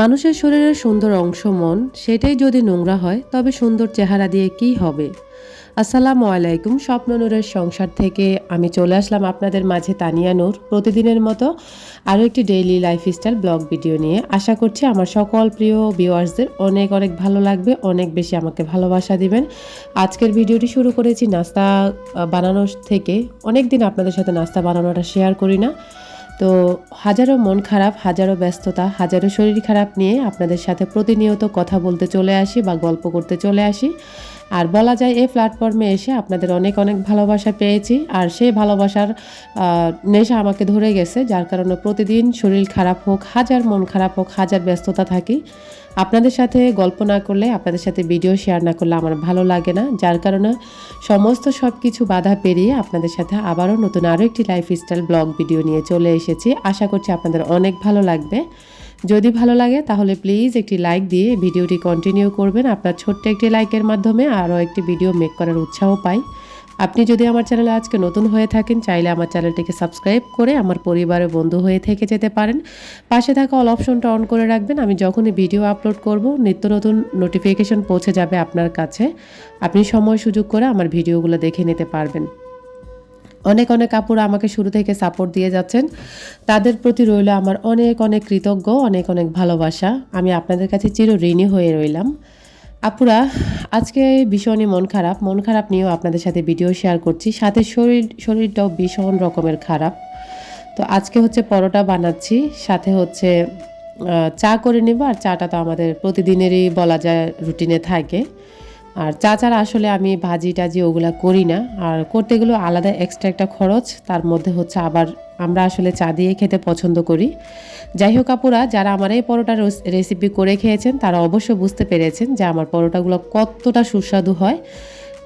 মানুষের শরীরের সুন্দর অংশ মন, সেটাই যদি নোংরা হয়, তবে সুন্দর চেহারা দিয়ে কি হবে? আসসালামু আলাইকুম, স্বপ্ন নূরের সংসার থেকে আমি চলে আসলাম আপনাদের মাঝে তানিয়া নূর। প্রতিদিনের মতো আরও একটি ডেইলি লাইফস্টাইল ব্লগ ভিডিও নিয়ে। আশা করছি আমার সকল প্রিয় ভিউয়ার্সদের অনেক অনেক ভালো লাগবে, অনেক বেশি আমাকে ভালোবাসা দিবেন। আজকের ভিডিওটি শুরু করেছি নাস্তা বানানোর থেকে। অনেক দিন আপনাদের সাথে নাস্তা বানানোটা শেয়ার করি না। তো হাজারো মন খারাপ, হাজারো ব্যস্ততা, হাজারো শরীর খারাপ নিয়ে আপনাদের সাথে প্রতিনিয়ত কথা বলতে চলে আসি বা গল্প করতে চলে আসি। আর বলা যায় এই প্ল্যাটফর্মে এসে আপনাদের অনেক অনেক ভালোবাসা পেয়েছি। আর সেই ভালোবাসার নেশা আমাকে ধরে গেছে, যার কারণে প্রতিদিন শরীর খারাপ হোক, হাজার মন খারাপ হোক, হাজার ব্যস্ততা থাকি। আপনাদের সাথে গল্প না করলে, আপনাদের সাথে ভিডিও শেয়ার না করলে আমার ভালো লাগে না। যার কারণে সমস্ত সব কিছু বাধা পেরিয়ে আপনাদের সাথে আবারও নতুন আরও একটি লাইফস্টাইল ব্লগ ভিডিও নিয়ে চলে এসেছি। আশা করছি আপনাদের অনেক ভালো লাগবে। যদি ভালো লাগে, তাহলে প্লিজ একটি লাইক দিয়ে ভিডিওটি কন্টিনিউ করবেন। আপনার ছোট্ট একটি লাইকের মাধ্যমে আরও একটি ভিডিও মেক করার উৎসাহ পাই। আপনি যদি আমার চ্যানেলে আজকে নতুন হয়ে থাকেন, চাইলে আমার চ্যানেলটিকে সাবস্ক্রাইব করে আমার পরিবারের বন্ধু হয়ে থেকে যেতে পারেন। পাশে থাকা অল অপশনটা অন করে রাখবেন। আমি যখনই ভিডিও আপলোড করব, নিত্য নতুন নোটিফিকেশন পৌঁছে যাবে আপনার কাছে। আপনি সময় সুযোগ করে আমার ভিডিওগুলো দেখে নিতে পারবেন। অনেক অনেক আপুরা আমাকে শুরু থেকে সাপোর্ট দিয়ে যাচ্ছেন। তাদের প্রতি রইল আমার অনেক অনেক কৃতজ্ঞ, অনেক অনেক ভালোবাসা। আমি আপনাদের কাছে চির ঋণী হয়ে রইলাম। আপুরা, আজকে ভীষণই মন খারাপ। মন খারাপ নিয়েও আপনাদের সাথে ভিডিও শেয়ার করছি। সাথে শরীর, শরীরটাও ভীষণ রকমের খারাপ। তো আজকে হচ্ছে পরোটা বানাচ্ছি। সাথে হচ্ছে চা করে নেব। আর চাটা তো আমাদের প্রতিদিনেরই বলা যায় রুটিনে থাকে। আর চা ছাড়া আসলে আমি ভাজি টাজি ওগুলো করি না। আর করতে গেলেও আলাদা এক্সট্রা একটা খরচ, তার মধ্যে হচ্ছে আবার আমরা আসলে চা দিয়ে খেতে পছন্দ করি। যাই হোক আপুরা, যারা আমার এই পরোটার রেসিপি করে খেয়েছেন, তারা অবশ্য বুঝতে পেরেছেন যে আমার পরোটাগুলো কতটা সুস্বাদু হয়।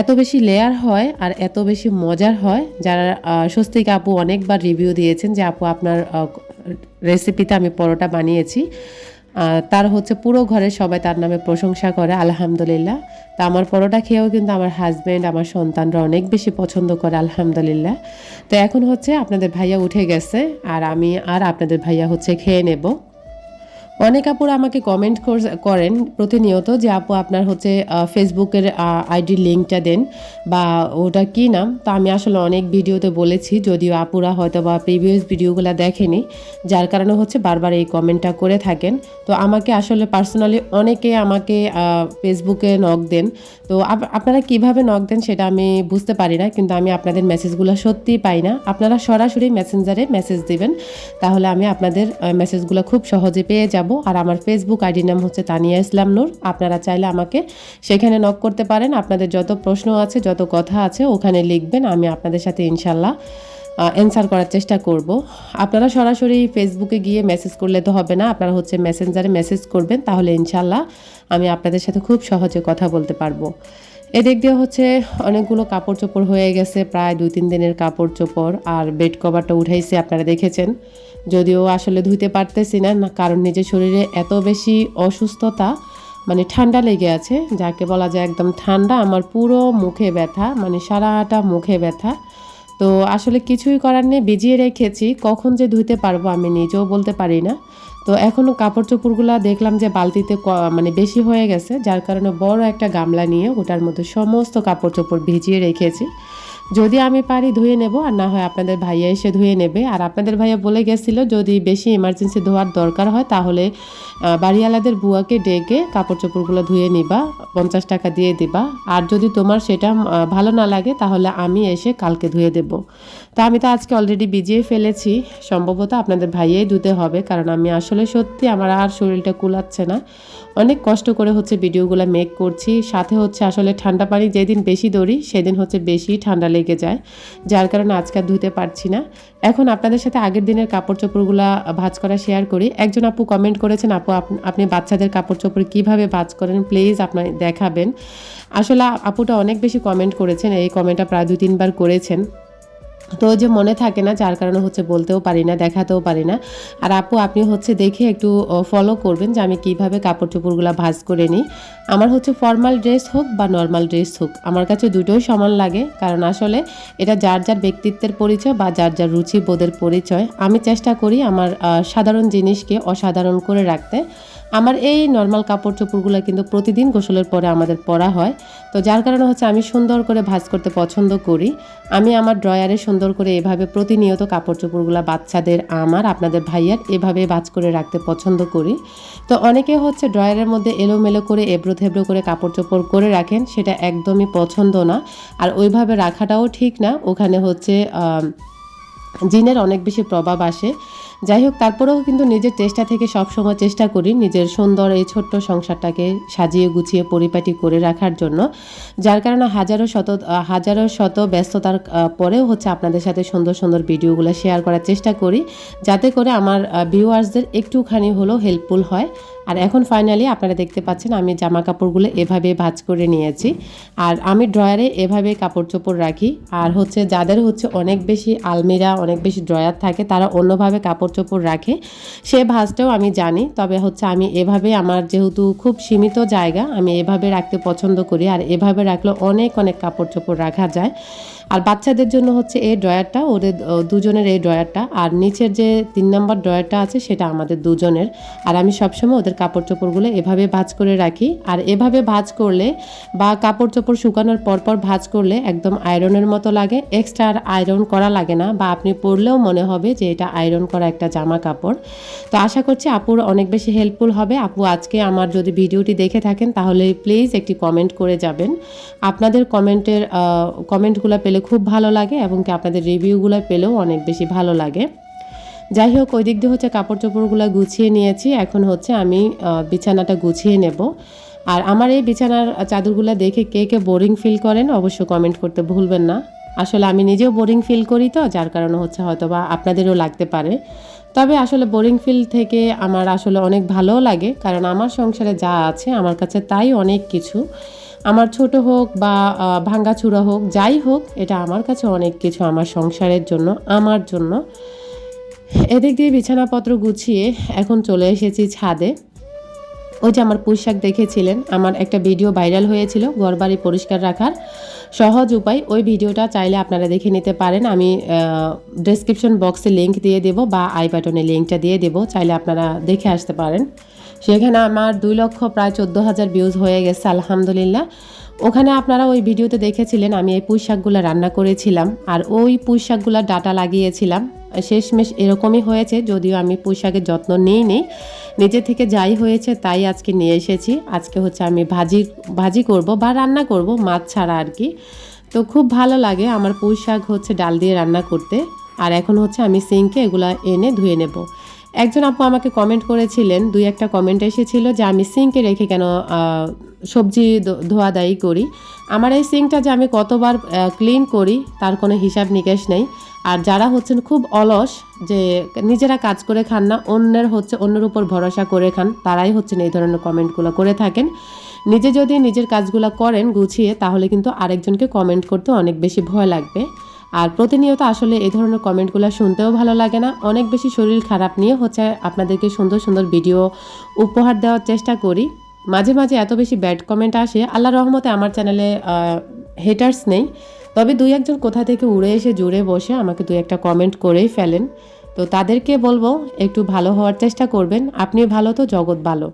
এত বেশি লেয়ার হয় আর এত বেশি মজার হয়। যারা স্বস্তিকা আপু অনেকবার রিভিউ দিয়েছেন যে আপু আপনার রেসিপিতে আমি পরোটা বানিয়েছি। তার হচ্ছে পুরো ঘরের সবাই তার নামে প্রশংসা করে, আলহামদুলিল্লাহ। তা আমার পরোটা খেয়েও কিন্তু আমার হাজব্যান্ড আমার সন্তানরা অনেক বেশি পছন্দ করে, আলহামদুলিল্লাহ। তো এখন হচ্ছে আপনাদের ভাইয়া উঠে গেছে, আর আমি আর আপনাদের ভাইয়া হচ্ছে খেয়ে নেব। অনেক আপুরা আমাকে কমেন্ট করেন প্রতিনিয়ত যে, আপু, আপনার হচ্ছে ফেসবুকের আইডি লিঙ্কটা দেন বা ওটা কি নাম? তো আমি আসলে অনেক ভিডিওতে বলেছি, যদিও আপুরা হয়তো বা প্রিভিয়াস ভিডিওগুলো দেখেনি, যার কারণে হচ্ছে বারবার এই কমেন্টটা করে থাকেন। তো আমাকে আসলে পার্সোনালি অনেকে আমাকে ফেসবুকে নক দেন। তো আপনারা কীভাবে নক দেন সেটা আমি বুঝতে পারি না, কিন্তু আমি আপনাদের মেসেজগুলো সত্যিই পাই না। আপনারা সরাসরি মেসেঞ্জারে মেসেজ দিবেন, তাহলে আমি আপনাদের মেসেজগুলো খুব সহজে পেয়ে যাব। আর আমার ফেসবুক আইডি নাম হচ্ছে তানিয়া ইসলাম নূর। আপনারা চাইলে আমাকে সেখানে নক করতে পারেন। আপনাদের যত প্রশ্ন আছে, যত কথা আছে, ওখানে লিখবেন। আমি আপনাদের সাথে ইনশাল্লাহ অ্যান্সার করার চেষ্টা করব। আপনারা সরাসরি ফেসবুকে গিয়ে মেসেজ করলে তো হবে না। আপনারা হচ্ছে মেসেঞ্জারে মেসেজ করবেন, তাহলে ইনশাল্লাহ আমি আপনাদের সাথে খুব সহজে কথা বলতে পারব। এদিক দিয়ে হচ্ছে অনেকগুলো কাপড় চোপড় হয়ে গেছে, প্রায় দুই তিন দিনের কাপড় চোপড় আর বেড কভারটা উঠাইছে, আপনারা দেখেছেন। যদিও আসলে ধুইতে পারতেছি না কারণ নিজের শরীরে এত বেশি অসুস্থতা মানে ঠান্ডা লেগে আছে, যাকে বলা যায় একদম ঠান্ডা, আমার পুরো মুখে ব্যথা মানে সারাটা মুখে ব্যথা। তো আসলে কিছুই করার নেই, ভিজিয়ে রেখেছি, কখন যে ধুইতে পারব আমি নিজেও বলতে পারি না। তো এখনও কাপড় চোপড়গুলো দেখলাম যে বালতিতে মানে বেশি হয়ে গেছে, যার কারণে বড় একটা গামলা নিয়ে ওটার মধ্যে সমস্ত কাপড় চোপড় ভিজিয়ে রেখেছি। যদি আমি পারি ধুয়ে নেব, আর না হয় আপনাদের ভাইয়া এসে ধুয়ে নেবে। আর আপনাদের ভাইয়া বলে গেছিল, যদি বেশি ইমার্জেন্সি ধোয়ার দরকার হয়, তাহলে বাড়িওয়ালাদের বুয়াকে ডেকে কাপড় চোপড়গুলো ধুয়ে নিবা, পঞ্চাশ টাকা দিয়ে দিবা। আর যদি তোমার সেটা ভালো না লাগে, তাহলে আমি এসে কালকে ধুয়ে দেব। তা আমি তো আজকে অলরেডি ভিজিয়ে ফেলেছি। সম্ভবত আপনাদের ভাইয়াই ধুতে হবে, কারণ আমি আসলে সত্যি আমার আর শরীরটা কুলাচ্ছে না। অনেক কষ্ট করে হচ্ছে ভিডিওগুলো মেক করছি। সাথে হচ্ছে আসলে ঠান্ডা পানি যেদিন বেশি দৌড়ি, সেদিন হচ্ছে বেশি ঠান্ডা লেগে যায়, যার কারণে আজকে ধুতে পারছি না। এখন আপনাদের সাথে আগের দিনের কাপড় চোপড়গুলো ভাজ করা শেয়ার করি। একজন আপু কমেন্ট করেছেন, আপ- আপনি বাচ্চাদের কাপড় চোপড় কীভাবে ভাজ করেন? প্লিজ আপনার দেখাবেন। আসলে আপুটা অনেক বেশি কমেন্ট করেছেন, এই কমেন্টটা প্রায় দু তিনবার করেছেন। তো যে মনে থাকে না, যার কারণে হচ্ছে বলতেও পারি না, দেখাতেও পারি না। আর আপু, আপনি হচ্ছে দেখে একটু ফলো করবেন যে আমি কীভাবে কাপড় চোপড়গুলো ভাজ করে নিই। আমার হচ্ছে ফর্মাল ড্রেস হোক বা নর্মাল ড্রেস হোক, আমার কাছে দুটোই সমান লাগে। কারণ আসলে এটা যার যার ব্যক্তিত্বের পরিচয় বা যার যার রুচি বোধের পরিচয়। আমি চেষ্টা করি আমার সাধারণ জিনিসকে অসাধারণ করে রাখতে। আমার এই নর্মাল কাপড় চোপড়গুলো কিন্তু প্রতিদিন গোসলের পরে আমাদের পরা হয়। তো যার কারণে হচ্ছে আমি সুন্দর করে ভাজ করতে পছন্দ করি। আমি আমার ড্রয়ারে সুন্দর করে এভাবে প্রতিনিয়ত কাপড় চোপড়গুলো বাচ্চাদের, আমার, আপনাদের ভাইয়ার এভাবে ভাজ করে রাখতে পছন্দ করি। তো অনেকে হচ্ছে ড্রয়ারের মধ্যে এলোমেলো করে, এবড়ো থেবড়ো করে কাপড় চোপড় করে রাখেন, সেটা একদমই পছন্দ না। আর ওইভাবে রাখাটাও ঠিক না। ওখানে হচ্ছে জিনের অনেক বেশি প্রভাব আসে। যাই হোক তারপরেও কিন্তু নিজের চেষ্টা থেকে সবসময় চেষ্টা করি নিজের সুন্দর এই ছোট্ট সংসারটাকে সাজিয়ে গুছিয়ে পরিপাটি করে রাখার জন্য, যার কারণে হাজারো শত হাজারো শত ব্যস্ততার পরেও হচ্ছে আপনাদের সাথে সুন্দর সুন্দর ভিডিওগুলো শেয়ার করার চেষ্টা করি, যাতে করে আমার ভিউয়ার্সদের একটুখানি হলেও হেল্পফুল হয়। আর এখন ফাইনালি আপনারা দেখতে পাচ্ছেন আমি জামা কাপড়গুলো এভাবে ভাজ করে নিয়েছি। আর আমি ড্রয়ারে এভাবে কাপড় চোপড় রাখি। আর হচ্ছে যাদের হচ্ছে অনেক বেশি আলমিরা, অনেক বেশি ড্রয়ার থাকে, তারা অন্যভাবে কাপড় চোপড় রাখে। সে ভাজটাও আমি জানি, তবে হচ্ছে আমি এভাবে আমার যেহেতু খুব সীমিত জায়গা, আমি এভাবে রাখতে পছন্দ করি। আর এভাবে রাখলে অনেক অনেক কাপড় চোপড় রাখা যায়। আর বাচ্চাদের জন্য হচ্ছে এই ড্রয়ারটা, ওদের দুজনের এই ড্রয়ারটা, আর নিচের যে তিন নম্বর ড্রয়ারটা আছে সেটা আমাদের দুজনের। আর আমি সবসময় ওদের কাপড় চোপড়গুলো এভাবে ভাঁজ করে রাখি। আর এভাবে ভাঁজ করলে বা কাপড় চোপড় শুকানোর পরপর ভাঁজ করলে একদম আয়রনের মতো লাগে। এক্সট্রা আর আয়রন করা লাগে না বা আপনি পরলেও মনে হবে যে এটা আয়রন করা একটা জামা কাপড়। তো আশা করছি আপুর অনেক বেশি হেল্পফুল হবে। আপু আজকে আমার যদি ভিডিওটি দেখে থাকেন তাহলে প্লিজ একটি কমেন্ট করে যাবেন। আপনাদের কমেন্টের কমেন্টগুলো পেলে খুব ভালো লাগে এবং কি আপনাদের রিভিউগুলো পেলেও অনেক বেশি ভালো লাগে। যাই হোক, ওই দিক দিয়ে হচ্ছে কাপড় চোপড়গুলো গুছিয়ে নিয়েছি। এখন হচ্ছে আমি বিছানাটা গুছিয়ে নেব। আর আমার এই বিছানার চাদরগুলো দেখে কে কে বোরিং ফিল করেন অবশ্য কমেন্ট করতে ভুলবেন না। আসলে আমি নিজেও বোরিং ফিল করি তো, যার কারণে হচ্ছে হয়তো বা আপনাদেরও লাগতে পারে। তবে আসলে বোরিং ফিল থেকে আমার আসলে অনেক ভালোও লাগে, কারণ আমার সংসারে যা আছে, আমার কাছে তাই অনেক কিছু। আমার ছোট হোক বা ভাঙ্গাচুরা হোক, যাই হোক, এটা আমার কাছে অনেক কিছু আমার সংসারের জন্য, আমার জন্য। এদিক দিয়ে বিছানাপত্র গুছিয়ে এখন চলে এসেছি ছাদে। ওই যে আমার পোশাক দেখেছিলেন, আমার একটা ভিডিও ভাইরাল হয়েছিল ঘরবাড়ি পরিষ্কার রাখার। সহজ উপায়, ওই ভিডিওটা চাইলে আপনারা দেখে নিতে পারেন, আমি ডেসক্রিপশন বক্সে লিংক দিয়ে দেব বা আই বাটনে লিঙ্কটা দিয়ে দেব, চাইলে আপনারা দেখে আসতে পারেন। সেখানে আমার দুই লক্ষ প্রায় চোদ্দ হাজার ভিউজ হয়ে গেছে, আলহামদুলিল্লাহ। ওখানে আপনারা ওই ভিডিওতে দেখেছিলেন, আমি এই পুঁই শাকগুলো রান্না করেছিলাম, আর ওই পুঁই শাকগুলোর ডাটা লাগিয়েছিলাম। শেষমেশ এরকমই হয়েছে, যদিও আমি পুঁই শাকের যত্ন নিই নি। নিজে থেকে যাই হয়েছে, তাই আজকে নিয়ে এসেছি। আজকে হচ্ছে আমি ভাজি ভাজি করব বা রান্না করব, মাছ ছাড়া আর কি। তো খুব ভালো লাগে আমার পুঁই শাক হচ্ছে ডাল দিয়ে রান্না করতে। আর এখন হচ্ছে আমি সিঙ্কে এগুলো এনে ধুয়ে নেব। একজন আপু আমাকে কমেন্ট করেছিলেন, দুই একটা কমেন্ট এসেছিল যে আমি সিঙ্কে রেখে কেন সবজি ধো- ধোয়াদায়ি করি। আমার এই সিঙ্কটা যে আমি কতবার ক্লিন করি তার কোনো হিসাব নিকেশ নেই। আর যারা হচ্ছেন খুব অলস যে নিজেরা কাজ করে খান না, অন্যের হচ্ছে, অন্যের উপর ভরসা করে খান, তারাই হচ্ছেন এই ধরনের কমেন্টগুলো করে থাকেন। নিজে যদি নিজের কাজগুলো করেন গুছিয়ে, তাহলে কিন্তু আরেকজনকে কমেন্ট করতে অনেক বেশি ভয় লাগবে। আর প্রতিনিয়ত আসলে এই ধরনের কমেন্টগুলো শুনতেও ভালো লাগে না। অনেক বেশি শরীর খারাপ নিয়ে হচ্ছে আপনাদেরকে সুন্দর সুন্দর ভিডিও উপহার দেওয়ার চেষ্টা করি। মাঝে মাঝে এত বেশি ব্যাড কমেন্ট আসে আল্লাহ রহমতে আমার চ্যানেলে হেটার্স নেই। তবে দুই একজন কোথা থেকে উড়ে এসে জুড়ে বসে আমাকে দুই একটা কমেন্ট করেই ফেলেন। তো তাদেরকে বলব, একটু ভালো হওয়ার চেষ্টা করবেন। আপনি ভালো তো, জগৎ ভালো।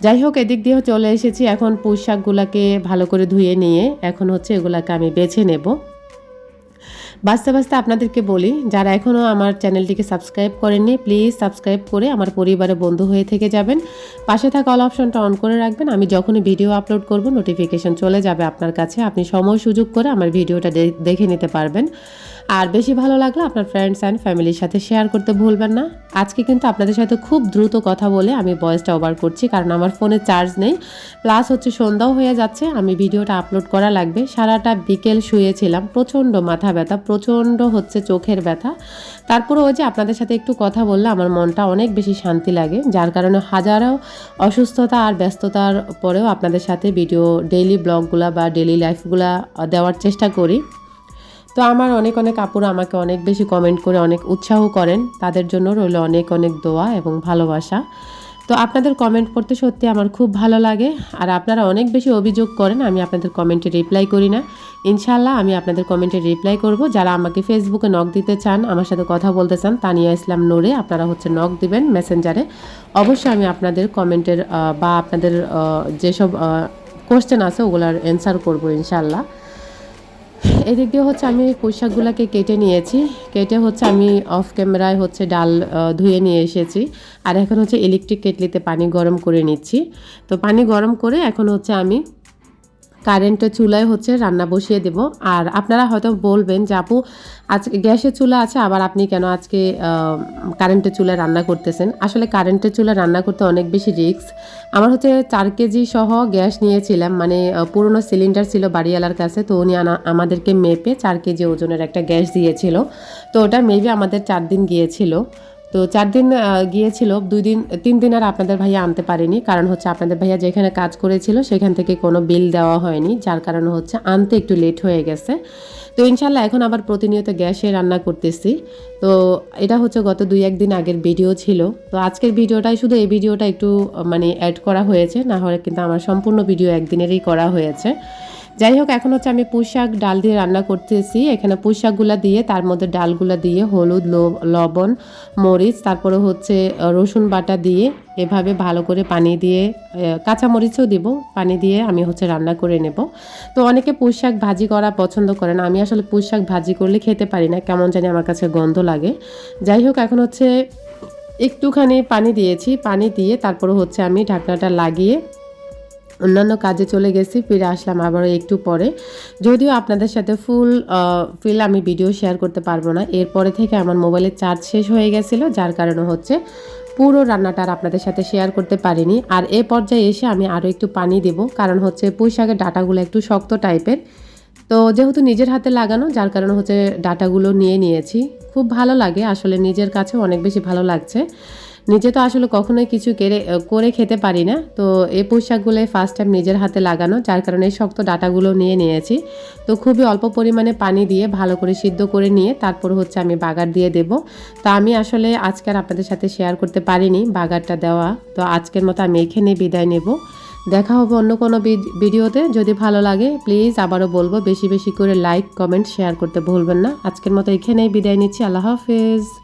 যাই হোক, এদিক দিয়েও চলে এসেছি। এখন পুঁই শাকগুলাকে ভালো করে ধুয়ে নিয়ে এখন হচ্ছে এগুলাকে আমি বেছে নেব। বাঁচতে বাঁচতে আপনাদেরকে বলি, যারা এখনও আমার চ্যানেলটিকে সাবস্ক্রাইব করেননি প্লিজ সাবস্ক্রাইব করে আমার পরিবারে বন্ধু হয়ে থেকে যাবেন। পাশে থাকা অল অপশনটা অন করে রাখবেন। আমি যখনই ভিডিও আপলোড করব নোটিফিকেশন চলে যাবে আপনার কাছে। আপনি সময় সুযোগ করে আমার ভিডিওটা দেখে নিতে পারবেন। আর বেশি ভালো লাগলে আপনার ফ্রেন্ডস অ্যান্ড ফ্যামিলির সাথে শেয়ার করতে ভুলবেন না। আজকে কিন্তু আপনাদের সাথে খুব দ্রুত কথা বলে আমি ভয়েসটা ওভার করছি, কারণ আমার ফোনে চার্জ নেই। প্লাস হচ্ছে সন্ধ্যাও হয়ে যাচ্ছে, আমি ভিডিওটা আপলোড করা লাগবে। সারাটা বিকেল শুয়েছিলাম, প্রচণ্ড মাথা ব্যথা, প্রচণ্ড হচ্ছে চোখের ব্যথা। তারপরে ওই যে আপনাদের সাথে একটু কথা বললে আমার মনটা অনেক বেশি শান্তি লাগে, যার কারণে হাজারো অসুস্থতা আর ব্যস্ততার পরেও আপনাদের সাথে ভিডিও ডেইলি ব্লগগুলা বা ডেইলি লাইফগুলা দেওয়ার চেষ্টা করি। তো আমার অনেক অনেক আপুরা আমাকে অনেক বেশি কমেন্ট করে, অনেক উৎসাহ করেন। তাদের জন্য রইল অনেক অনেক দোয়া এবং ভালোবাসা। তো আপনাদের কমেন্ট পড়তে সত্যি আমার খুব ভালো লাগে। আর আপনারা অনেক বেশি অভিযোগ করেন, আমি আপনাদের কমেন্টে রিপ্লাই করি না। ইনশাল্লাহ আমি আপনাদের কমেন্টে রিপ্লাই করব। যারা আমাকে ফেসবুকে নক দিতে চান, আমার সাথে কথা বলতে চান, তানিয়া ইসলাম নোরে, আপনারা হচ্ছে নক দিবেন মেসেঞ্জারে অবশ্যই আমি আপনাদের কমেন্টের বা আপনাদের যেসব কোশ্চেন আছে ওগুলার অ্যান্সার করব ইনশাল্লাহ এদিক দিয়ে হচ্ছে আমি পোশাকগুলোকে কেটে নিয়েছি। কেটে হচ্ছে আমি অফ ক্যামেরায় হচ্ছে ডাল ধুয়ে নিয়ে এসেছি। আর এখন হচ্ছে ইলেকট্রিক কেটলিতে পানি গরম করে নিচ্ছি। তো পানি গরম করে এখন হচ্ছে আমি কারেন্টের চুলায় হচ্ছে রান্না বসিয়ে দেব। আর আপনারা হয়তো বলবেন যে, আপু আজকে গ্যাসের চুলা আছে, আবার আপনি কেন আজকে কারেন্টের চুলায় রান্না করতেছেন? আসলে কারেন্টের চুলা রান্না করতে অনেক বেশি রিস্ক। আমার হচ্ছে চার কেজি সহ গ্যাস নিয়েছিলাম মানে পুরনো সিলিন্ডার ছিল বাড়িওয়ালার কাছে, তো উনি আমাদেরকে মেপে চার কেজি ওজনের একটা গ্যাস দিয়েছিল। তো ওটা মেবি আমাদের চার দিন গিয়েছিল। তো চার দিন গিয়েছিল, দুই দিন, তিন দিন আর আপনাদের ভাইয়া আনতে পারেনি। কারণ হচ্ছে আপনাদের ভাইয়া যেখানে কাজ করেছিল, সেখান থেকে কোনো বিল দেওয়া হয়নি, যার কারণে হচ্ছে আনতে একটু লেট হয়ে গেছে। তো ইনশাল্লাহ এখন আবার প্রতিনিয়ত গ্যাসে রান্না করতেছি। তো এটা হচ্ছে গত দুই একদিন আগের ভিডিও ছিল। তো আজকের ভিডিওটাই শুধু এই ভিডিওটা একটু মানে অ্যাড করা হয়েছে, না হলে কিন্তু আমার সম্পূর্ণ ভিডিও একদিনেরই করা হয়েছে। যাই হোক এখন হচ্ছে আমি পুঁইশাক ডাল দিয়ে রান্না করতেছি। এখানে পুঁইশাকগুলো দিয়ে, তার মধ্যে ডালগুলো দিয়ে হলুদ লবণ, মরিচ, তারপরে হচ্ছে রসুন বাটা দিয়ে এভাবে ভালো করে পানি দিয়ে কাঁচা মরিচও দিব, পানি দিয়ে আমি হচ্ছে রান্না করে নেব। তো অনেকে পুঁইশাক ভাজি করা পছন্দ করে না। আমি আসলে পুঁইশাক ভাজি করলে খেতে পারি না, কেমন জানি আমার কাছে গন্ধ লাগে। যাই হোক এখন হচ্ছে একটুখানি পানি দিয়েছি, পানি দিয়ে তারপরে হচ্ছে আমি ঢাকনাটা লাগিয়ে অন্যান্য কাজে চলে গেছি, ফিরে আসলাম আবারও একটু পরে। যদিও আপনাদের সাথে ফুল ফিল আমি ভিডিও শেয়ার করতে পারব না। এরপরে থেকে আমার মোবাইলের চার্জ শেষ হয়ে গেছিল, যার কারণে হচ্ছে পুরো রান্নাটা আর আপনাদের সাথে শেয়ার করতে পারিনি। আর এ পর্যায়ে এসে আমি আরও একটু পানি দেব, কারণ হচ্ছে পুঁই শাকের ডাটাগুলো একটু শক্ত টাইপের। তো যেহেতু নিজের হাতে লাগানো, যার কারণে হচ্ছে ডাটাগুলো নিয়ে নিয়েছি। খুব ভালো লাগে, আসলে নিজের কাছে অনেক বেশি ভালো লাগছে। নিজে তো আসলে কখনোই কিছু কেড়ে করে খেতে পারি না। তো এই পোশাকগুলো ফার্স্ট টাইম নিজের হাতে লাগানো, যার কারণে শক্ত ডাটাগুলো নিয়ে নিয়েছি। তো খুবই অল্প পরিমাণে পানি দিয়ে ভালো করে সিদ্ধ করে নিয়ে তারপর হচ্ছে আমি বাগার দিয়ে দেব। তো আমি আসলে আজকে আর আপনাদের সাথে শেয়ার করতে পারিনি বাগারটা দেওয়া। তো আজকের মতো আমি এখানে বিদায় নেব। দেখা হবে অন্য কোনো ভিড- ভিডিওতে। যদি ভালো লাগে প্লিজ আবারও বলব, বেশি বেশি করে লাইক কমেন্ট শেয়ার করতে ভুলবেন না। আজকের মতো এখানেই বিদায় নিচ্ছি। আল্লাহ হাফেজ।